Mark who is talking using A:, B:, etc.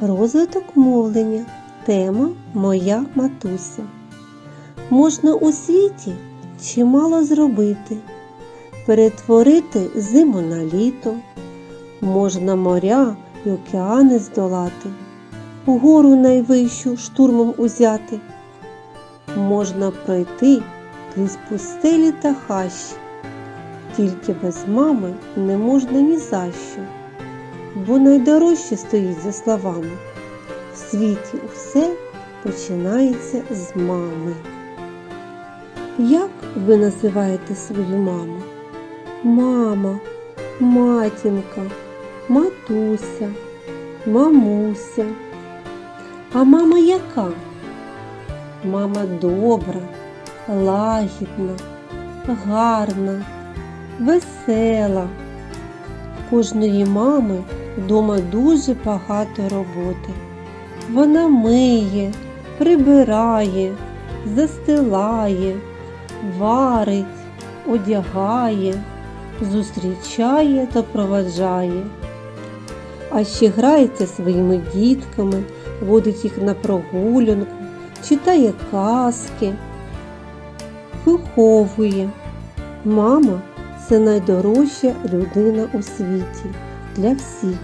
A: Розвиток мовлення. Тема Моя матуся. Можна у світі чимало зробити, перетворити зиму на літо, можна моря й океани здолати, гору найвищу штурмом узяти, можна пройти крізь пустелі та хащі, тільки без мами не можна ні за що бо найдорожче стоїть за словами. В світі усе починається з мами. Як ви називаєте свою маму? Мама, матінка, матуся, мамуся. А мама яка? Мама добра, лагідна, гарна, весела. Кожної мами вдома дуже багато роботи. Вона миє, прибирає, застилає, варить, одягає, зустрічає та проваджає. А ще грається своїми дітками, водить їх на прогулянку, читає казки, виховує. Мама це найдорожча людина у світі для всіх.